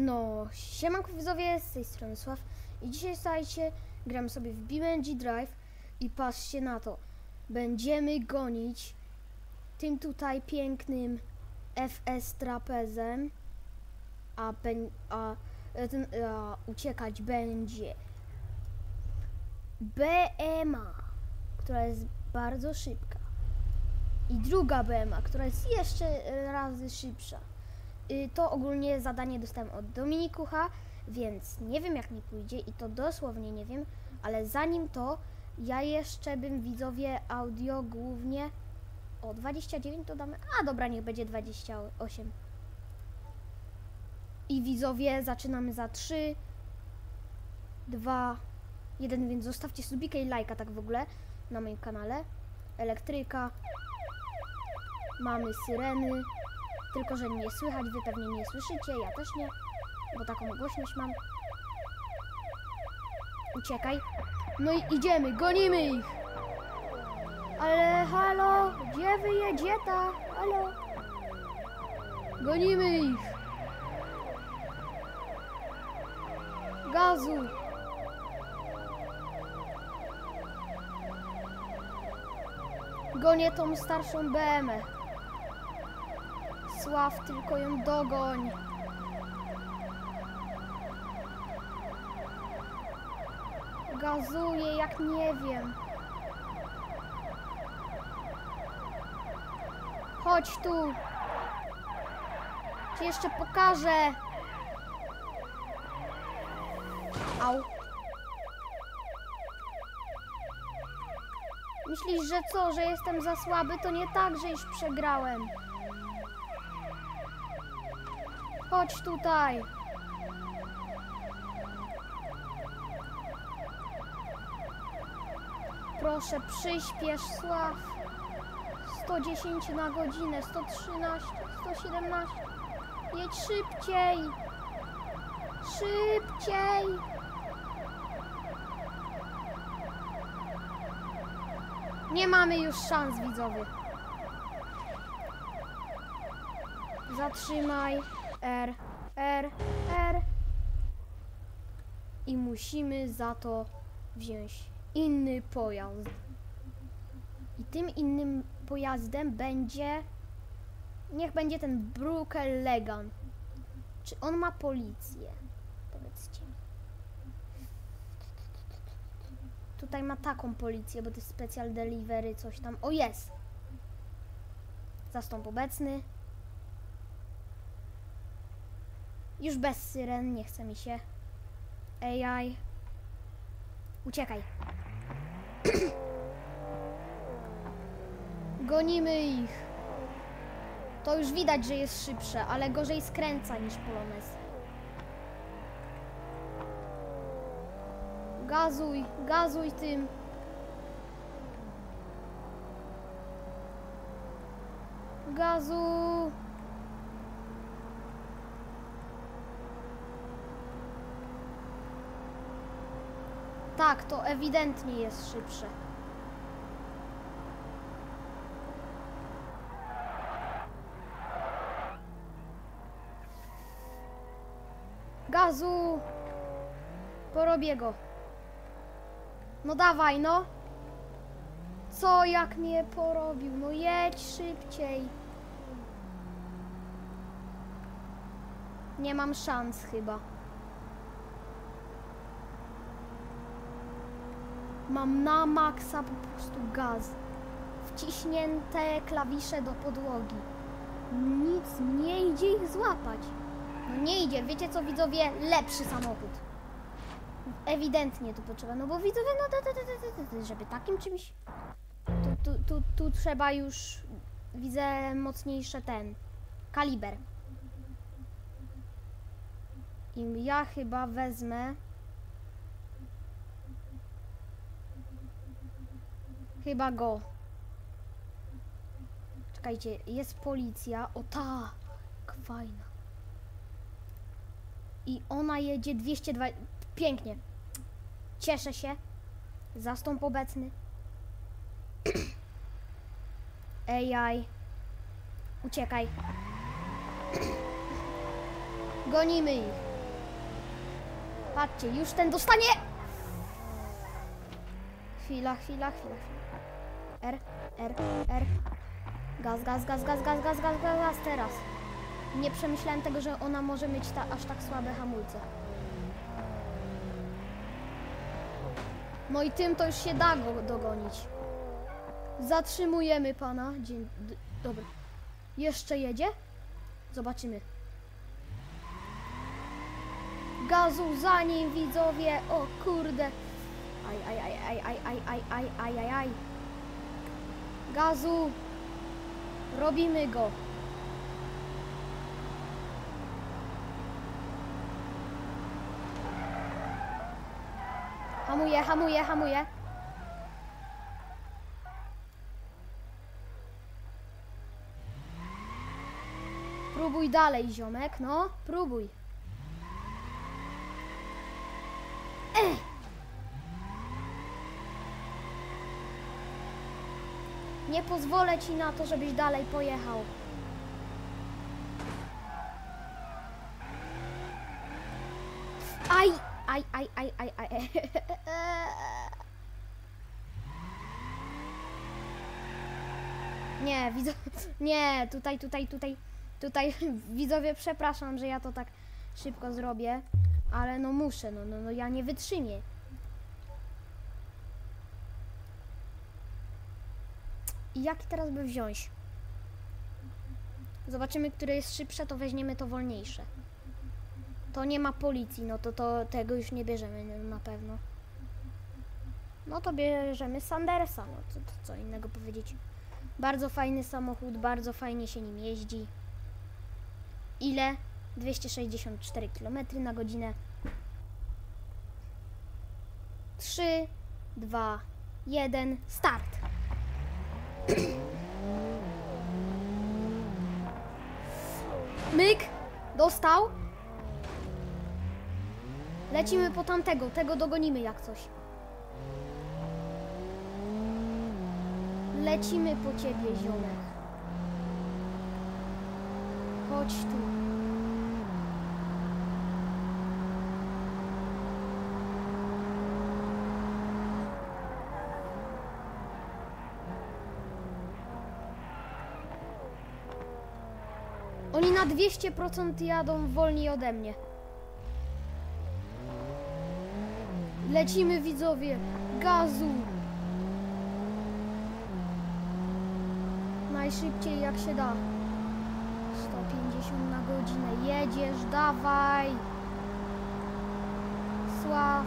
No, siemanko widzowie, z tej strony Sław i dzisiaj słuchajcie, gram sobie w BeamNG Drive i patrzcie na to, będziemy gonić tym tutaj pięknym FS trapezem, a, ben, a, e, ten, a uciekać będzie BMA, która jest bardzo szybka i druga BMA, która jest jeszcze razy szybsza. Y, To ogólnie zadanie dostałem od Dominikucha, więc nie wiem jak mi pójdzie i to dosłownie nie wiem, ale zanim to ja jeszcze bym widzowie audio głównie o 29 to damy, a dobra niech będzie 28 i widzowie zaczynamy za 3 2 1, więc zostawcie subika i lajka tak w ogóle na moim kanale. Elektryka. Mamy syreny tylko, że nie słychać, wy pewnie nie słyszycie, ja też nie, bo taką głośność mam. Uciekaj. No i idziemy, gonimy ich! Ale halo, gdzie wy jedzieta? Halo? Gonimy ich! Gazu! Gonię tą starszą BM-ę. Sław, tylko ją dogoń. Gazuję jak nie wiem. Chodź tu. Ci jeszcze pokażę. Au. Myślisz, że co, że jestem za słaby? To nie tak, że już przegrałem. Chodź tutaj. Proszę, przyspiesz, Sław. 110 na godzinę, 113, 117. Jedź szybciej. Szybciej. Nie mamy już szans, widzowie. Zatrzymaj. R, R, R. I musimy za to wziąć inny pojazd. I tym innym pojazdem będzie. Niech będzie ten Brukel Legan. Czy on ma policję? Powiedzcie mi. Tutaj ma taką policję, bo to jest special delivery, coś tam. O, jest! Zastąp obecny. Już bez syren, nie chce mi się. AI. Uciekaj. Gonimy ich. To już widać, że jest szybsze, ale gorzej skręca niż Polones. Gazuj, gazuj tym. Gazu. Tak, to ewidentnie jest szybsze. Gazu! Porobię go. No dawaj, no. Co, jak mnie porobił? No jedź szybciej. Nie mam szans chyba. Mam na maksa po prostu gaz. Wciśnięte klawisze do podłogi. Nic nie idzie ich złapać. No nie idzie. Wiecie co widzowie? Lepszy samochód. Ewidentnie tu potrzeba. No bo widzowie, no to, to, to, to, żeby takim czymś... Tu, tu, tu, tu trzeba już... Widzę mocniejsze ten... Kaliber. I ja chyba wezmę... Chyba go. Czekajcie, jest policja. O tak, fajna. I ona jedzie 202. Pięknie. Cieszę się. Zastąp obecny. AI. Uciekaj. Gonimy ich. Patrzcie, już ten dostanie! Chwila, chwila, chwila, chwila. R, R, R. Gaz, gaz, gaz, gaz, gaz, gaz, gaz, gaz, gaz, teraz. Nie przemyślałem tego, że ona może mieć ta, aż tak słabe hamulce. No i tym to już się da go dogonić. Zatrzymujemy pana. Dzień, d- dobra. Jeszcze jedzie? Zobaczymy. Gazu za nim widzowie. O kurde. Aj, aj, aj, aj, aj, aj, aj, aj, aj, aj. Gazu. Robimy go. Hamuje, hamuje, hamuje. Próbuj dalej, ziomek, no, próbuj. Nie pozwolę ci na to, żebyś dalej pojechał. Aj, aj, aj, aj, aj, aj. Nie, widzę. Nie, tutaj, tutaj, tutaj, tutaj, widzowie, przepraszam, że ja to tak szybko zrobię, ale no muszę, no, no, no ja nie wytrzymię. Jaki teraz by wziąć? Zobaczymy, które jest szybsze, to weźmiemy to wolniejsze. To nie ma policji, no to, to tego już nie bierzemy no, na pewno. No to bierzemy Sandersa, no co, co innego powiedzieć. Bardzo fajny samochód, bardzo fajnie się nim jeździ. Ile? 264 km na godzinę. 3, 2, 1, start! Myk! Dostał. Lecimy po tamtego, tego dogonimy jak coś. Lecimy po ciebie, ziomek. Chodź tu. Oni na 200% jadą wolniej ode mnie. Lecimy widzowie. Gazu. Najszybciej jak się da. 150 na godzinę. Jedziesz, dawaj. Sław.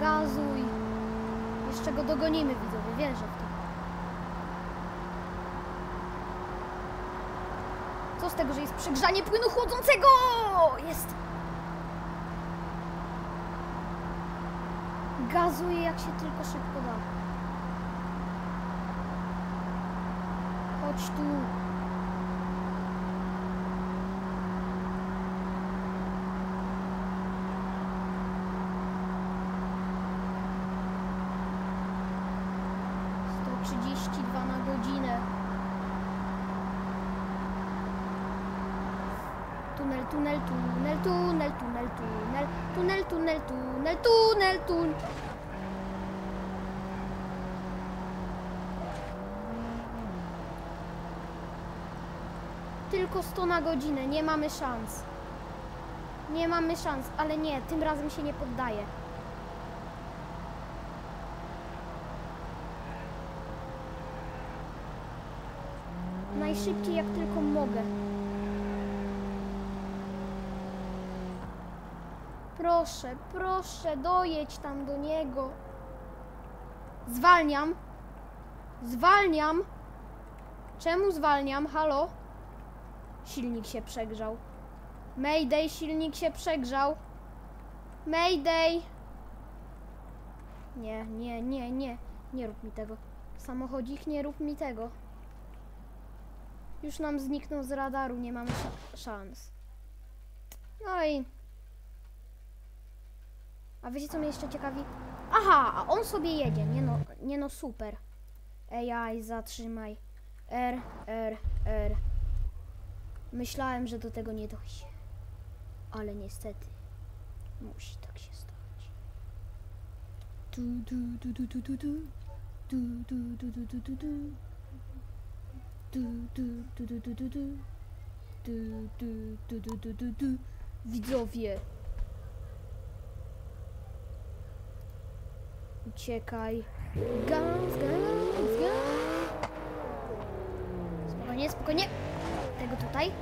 Gazuj. Jeszcze go dogonimy widzowie, wierzę w to. Co z tego, że jest przegrzanie płynu chłodzącego? Jest. Gazuje jak się tylko szybko da. Chodź tu. Sto trzydzieści dwa na godzinę. Tunel, tunel, tunel, tunel, tunel, tunel, tunel, tunel, tunel, tunel, tunel. Tylko 100 na godzinę, nie mamy szans. Nie mamy szans, ale nie, tym razem się nie poddaję. Najszybciej jak tylko mogę. Proszę, proszę, dojedź tam do niego. Zwalniam. Zwalniam. Czemu zwalniam? Halo? Silnik się przegrzał. Mayday, silnik się przegrzał. Mayday. Nie, nie, nie, nie. Nie rób mi tego. Samochodzik, nie rób mi tego. Już nam zniknął z radaru, nie mamy sza- szans. No i... A wiecie co mnie jeszcze ciekawi? Aha, a on sobie jedzie. Nie no, nie no super. AI, zatrzymaj. R, R, R. Myślałem, że do tego nie dojdzie. Ale niestety. Musi tak się stać. Du, du, du, du, du, du, du. Du, du, du, du, du, du, du. Du, du, du, du, du, du, du. Du, du, du, du, du, du, du. Widzowie. Uciekaj. Gaz, gaz, gaz. Spokojnie, spokojnie. Tego tutaj.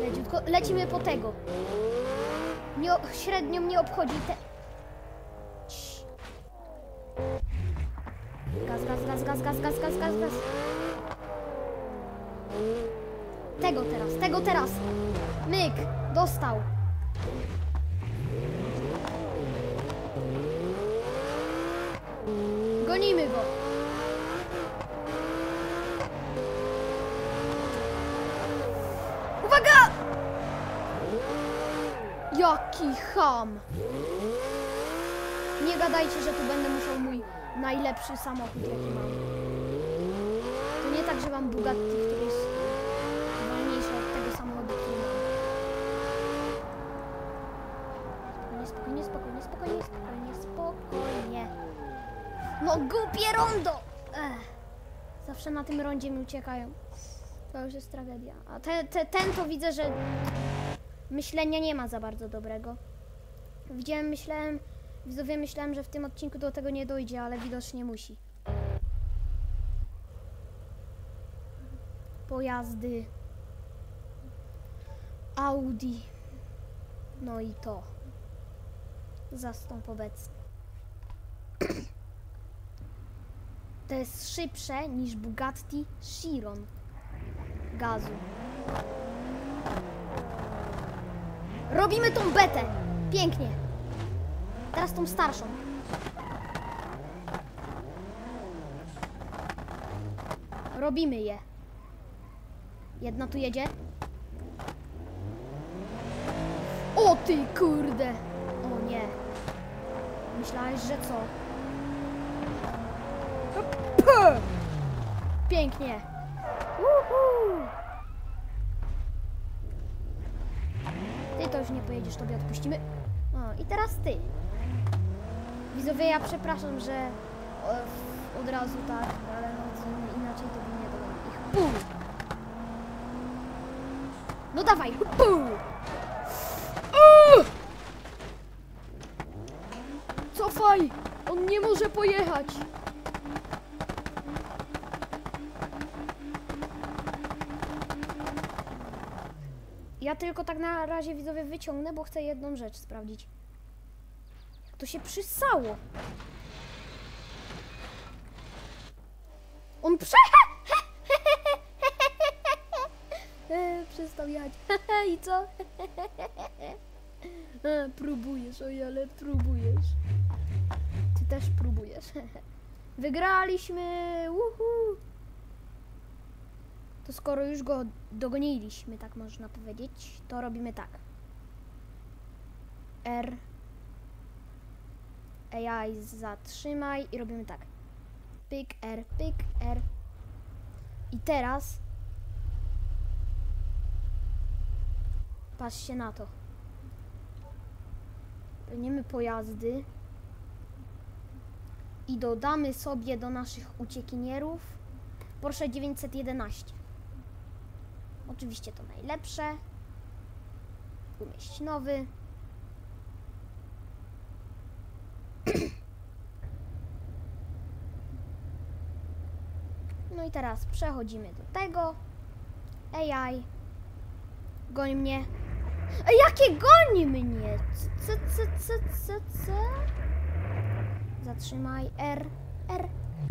Leciutko. Lecimy po tego. Nie, średnio mnie obchodzi te... Gaz, gaz, gaz, gaz, gaz, gaz, gaz, gaz, gaz. Tego teraz, tego teraz. Myk, dostał. Gonimy go. Uwaga! Jaki ham! Nie gadajcie, że tu będę musiał mój najlepszy samochód, jaki mam. To nie tak, że mam Bugatti, który jest wolniejszy od tego samochodu, który mam. Spokojnie, spokojnie, spokojnie, spokojnie, spokojnie, spokojnie. No głupie rondo! Ech. Zawsze na tym rondzie mi uciekają. To już jest tragedia. A te, te, ten to widzę, że myślenia nie ma za bardzo dobrego. Widziałem, myślałem, widzowie myślałem, że w tym odcinku do tego nie dojdzie, ale widocznie musi. Pojazdy. Audi. No i to. Zastąp obecny. To jest szybsze niż Bugatti Chiron gazu. Robimy tą betę. Pięknie. Teraz tą starszą. Robimy je. Jedna tu jedzie. O ty kurde. O nie. Myślałeś, że co? Pięknie. Uhu. Ty to już nie pojedziesz, tobie odpuścimy. O, i teraz ty. Widzowie, ja przepraszam, że od razu tak, ale no inaczej to bym nie dodał ich. No dawaj. Uuu. Cofaj! On nie może pojechać! Ja tylko tak na razie widzowie wyciągnę, bo chcę jedną rzecz sprawdzić. To się przysało? On prze... E, Przestał jechać. I co? E, Próbujesz, oj, ale próbujesz. Ty też próbujesz. Wygraliśmy! Uhu! To skoro już go dogoniliśmy, tak można powiedzieć, to robimy tak. R. AI zatrzymaj i robimy tak. Pyk R, pyk R. I teraz patrzcie na to. Weźmiemy pojazdy i dodamy sobie do naszych uciekinierów Porsche 911. Oczywiście to najlepsze. Umieść nowy. No i teraz przechodzimy do tego. AI. Goń mnie. A jakie goni mnie? Co, co, co, co, co? Zatrzymaj. R, R,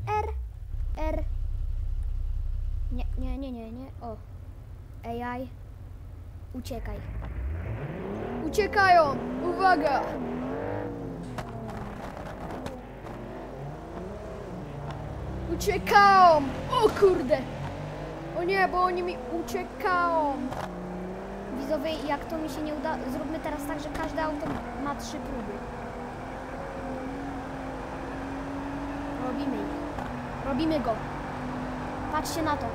R, R. Nie, nie, nie, nie, nie. O. AI. Uciekaj. Uciekają! Uwaga! Uciekają! O kurde! O nie, bo oni mi uciekają! Widzowie, jak to mi się nie uda, zróbmy teraz tak, że każde auto ma trzy próby. Robimy ich. Robimy go. Patrzcie na to.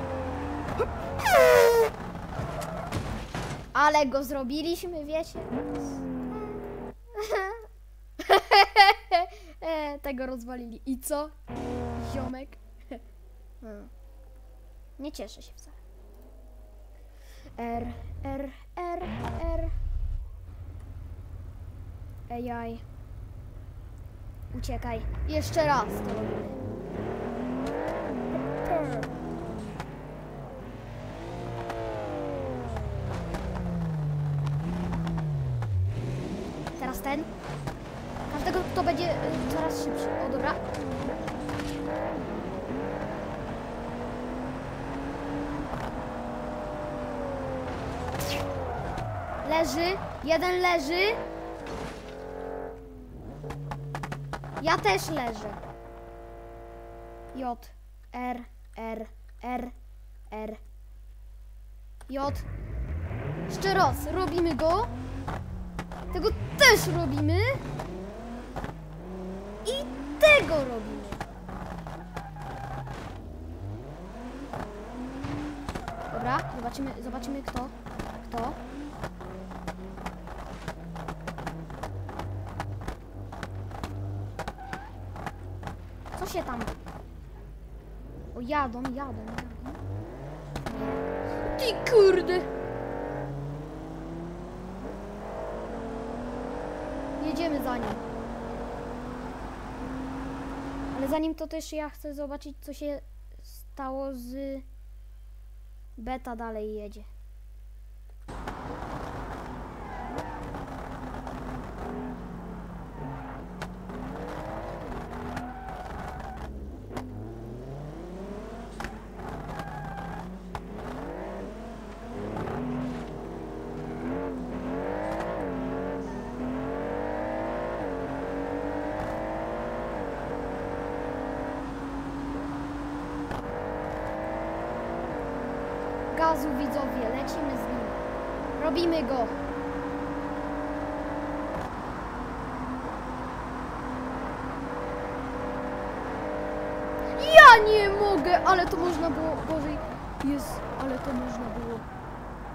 Ale go zrobiliśmy, wiecie? Tego rozwalili. I co? Ziomek. Hmm. Nie cieszę się wcale. R, R, R, R. Ejaj. Uciekaj. Jeszcze raz to robimy. Teraz ten. Każdego, kto będzie y, coraz szybszy. O, dobra. Leży. Jeden leży. Ja też leżę. J, R, R, R, R. J. Jeszcze raz. Robimy go. Tego też robimy. I tego robimy. Dobra, zobaczymy, zobaczymy kto. Kto? Co się tam... O, jadą, jadą, jadą. Ty kurde! Jedziemy za nim. Ale zanim to też ja chcę zobaczyć, co się stało z... Beta dalej jedzie. Widzowie, lecimy z nim. Robimy go. Ja nie mogę, ale to można było, gorzej jest, ale to można było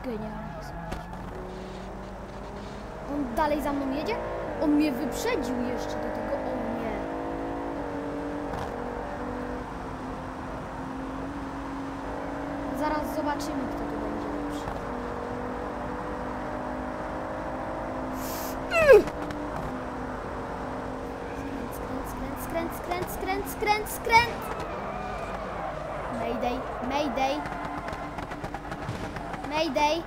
genialnie. On dalej za mną jedzie? On mnie wyprzedził jeszcze do tego, o nie. Zaraz zobaczymy, kto tu będzie lepszy. Skręt, skręt, skręt, skręt, skręt, skręt! Mayday, mayday. Mayday.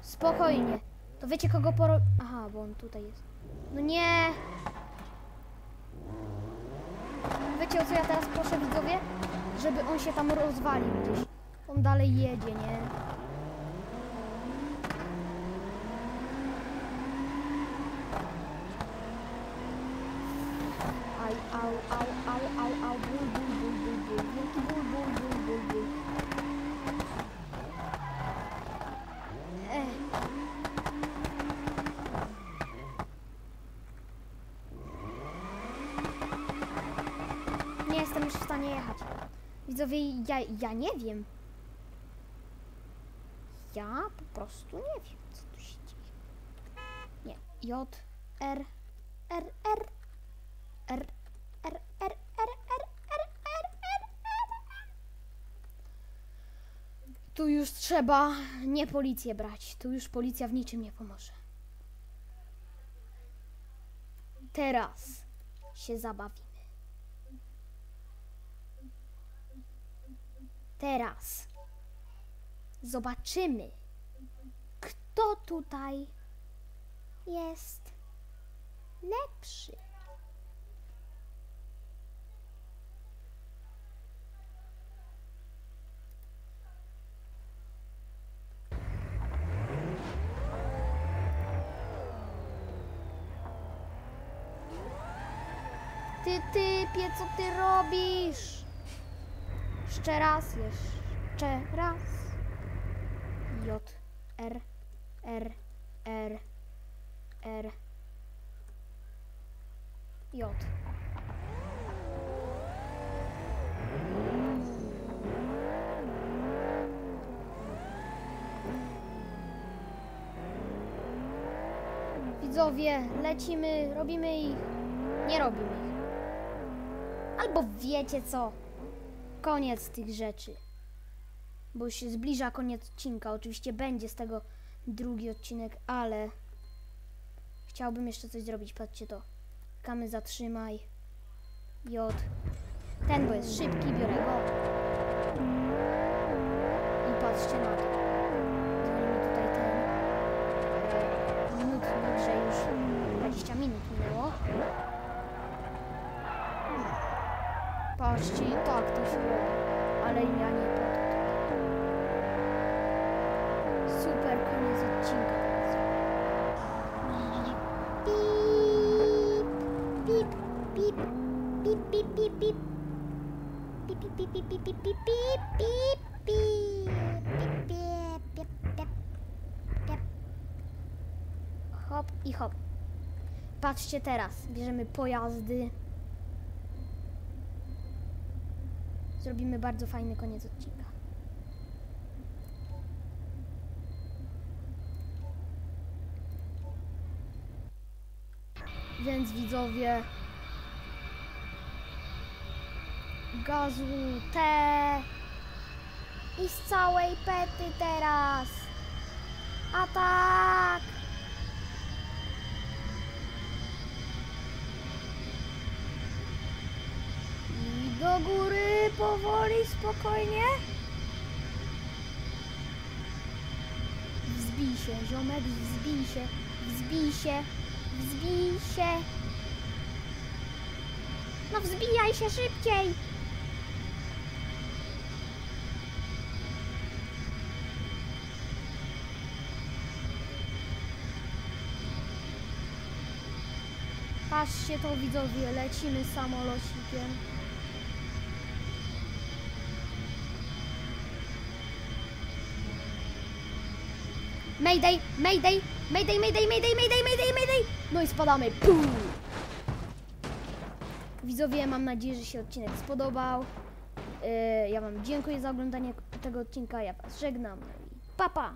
Spokojnie. To wiecie kogo poro... Aha, bo on tutaj jest. No nie. Wiecie o co ja teraz proszę widzowie? Żeby on się tam rozwalił gdzieś. On dalej jedzie, nie? Aj, au, au, Widzowie, ja, ja nie wiem. Ja po prostu nie wiem, co tu się dzieje. Nie. J, R, R, R, R, R, R, R, R, R, R, R, R. Tu już trzeba nie policję brać. Tu już policja w niczym nie pomoże. Teraz się zabawimy. Teraz zobaczymy, kto tutaj jest lepszy. Ty typie, co ty robisz? Jeszcze raz, jeszcze raz. J, R, R, R, R, J. widzowie, lecimy, robimy ich. Nie robimy ich. Albo wiecie co? Koniec tych rzeczy. Bo już się zbliża koniec odcinka. Oczywiście będzie z tego drugi odcinek, ale chciałbym jeszcze coś zrobić. Patrzcie to. Kamy zatrzymaj. J. Ten, bo jest szybki, biorę go. I patrzcie na to. Dzwonimy tutaj ten. Minut, że już 20 minut minęło. Patrzcie, i tak to się robi. Ale ja nie po to. Super, koniec odcinka. pip, pip. Pip, pip, pip, pip, pip, pip, pip, pip, pip, pip, pip, pip, pip, pip. Hop i hop. Patrzcie teraz, bierzemy pojazdy. Zrobimy bardzo fajny koniec odcinka. Więc widzowie, gazu te i z całej pety teraz. Atak! Do góry powoli, spokojnie. Wzbij się, ziomek, wzbij się, wzbij się, wzbij się. No wzbijaj się szybciej. Patrzcie to widzowie, lecimy samolocikiem. Mayday, mayday, mayday, mayday, mayday, mayday, mayday, mayday. No i spadamy. Pum. Widzowie, mam nadzieję, że się odcinek spodobał. Yy, ja wam dziękuję za oglądanie tego odcinka. Ja was żegnam. No i pa pa.